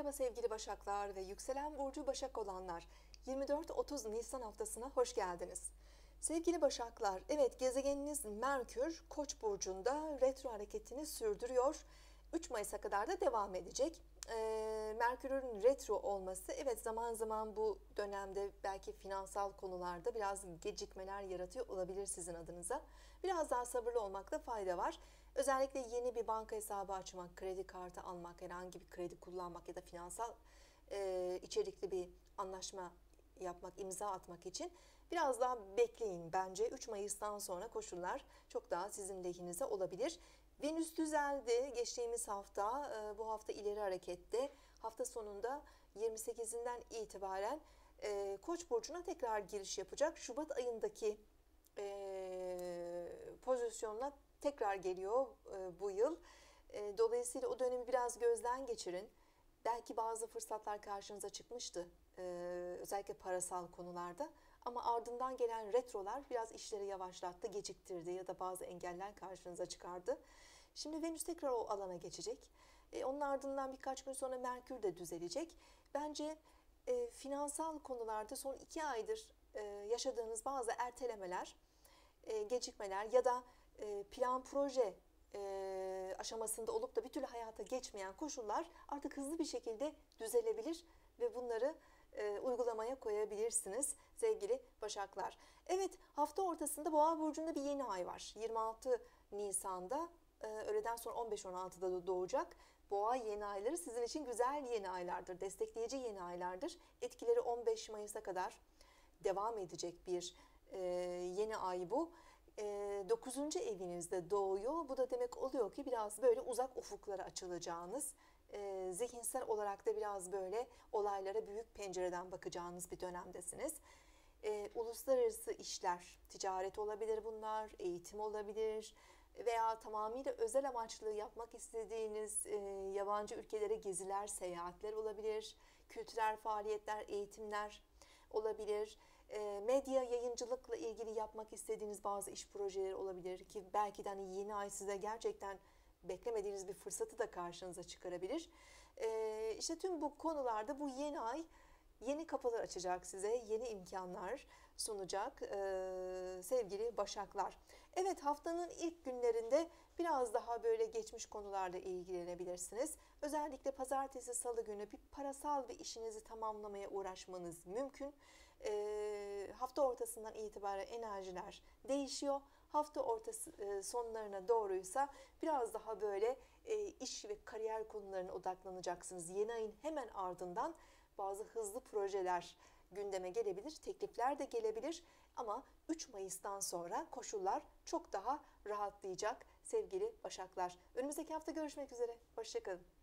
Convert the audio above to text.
Merhaba sevgili Başaklar ve yükselen burcu Başak olanlar. 24-30 Nisan haftasına hoş geldiniz. Sevgili Başaklar, evet gezegeniniz Merkür Koç burcunda retro hareketini sürdürüyor. 3 Mayıs'a kadar da devam edecek. Ee, Merkür'ün retro olması evet zaman zaman bu dönemde belki finansal konularda biraz gecikmeler yaratıyor olabilir sizin adınıza. Biraz daha sabırlı olmakta fayda var. Özellikle yeni bir banka hesabı açmak, kredi kartı almak, herhangi bir kredi kullanmak ya da finansal e, içerikli bir anlaşma yapmak, imza atmak için biraz daha bekleyin bence. 3 Mayıs'tan sonra koşullar çok daha sizin lehinize olabilir. Venüs düzeldi geçtiğimiz hafta, e, bu hafta ileri harekette. Hafta sonunda 28'inden itibaren e, Koç burcuna tekrar giriş yapacak. Şubat ayındaki e, pozisyonla tekrar geliyor bu yıl. Dolayısıyla o dönemi biraz gözden geçirin. Belki bazı fırsatlar karşınıza çıkmıştı. Özellikle parasal konularda. Ama ardından gelen retrolar biraz işleri yavaşlattı, geciktirdi ya da bazı engeller karşınıza çıkardı. Şimdi Venüs tekrar o alana geçecek. E, onun ardından birkaç gün sonra Merkür de düzelecek. Bence e, finansal konularda son iki aydır e, yaşadığınız bazı ertelemeler, e, gecikmeler ya da e, plan proje e, aşamasında olup da bir türlü hayata geçmeyen koşullar artık hızlı bir şekilde düzelebilir ve bunları e, uygulamaya koyabilirsiniz sevgili Başaklar. Evet hafta ortasında Boğa burcunda bir yeni ay var. 26 Nisan'da e, öğleden sonra 15-16'da da doğacak. Boğa yeni ayları sizin için güzel yeni aylardır. Destekleyici yeni aylardır. Etkileri 15 Mayıs'a kadar devam edecek bir yeni ay bu. 9. E, evinizde doğuyor. Bu da demek oluyor ki biraz böyle uzak ufuklara açılacağınız, zihinsel olarak da biraz böyle olaylara büyük pencereden bakacağınız bir dönemdesiniz. Uluslararası işler, ticaret olabilir bunlar, eğitim olabilir veya tamamıyla özel amaçlı yapmak istediğiniz yabancı ülkelere geziler, seyahatler olabilir, kültürel faaliyetler, eğitimler olabilir. Yayıncılıkla ilgili yapmak istediğiniz bazı iş projeleri olabilir ki belki de hani yeni ay size gerçekten beklemediğiniz bir fırsatı da karşınıza çıkarabilir. E, işte tüm bu konularda bu yeni ay yeni kapılar açacak size, yeni imkanlar sunacak ee, sevgili Başaklar. Evet haftanın ilk günlerinde biraz daha böyle geçmiş konularla ilgilenebilirsiniz. Özellikle pazartesi, salı günü bir parasal bir işinizi tamamlamaya uğraşmanız mümkün. Ee, hafta ortasından itibaren enerjiler değişiyor. Hafta ortası e, sonlarına doğruysa biraz daha böyle e, iş ve kariyer konularına odaklanacaksınız. Yeni ayın hemen ardından bazı hızlı projeler gündeme gelebilir, teklifler de gelebilir ama 3 Mayıs'tan sonra koşullar çok daha rahatlayacak sevgili Başaklar. Önümüzdeki hafta görüşmek üzere. Hoşçakalın.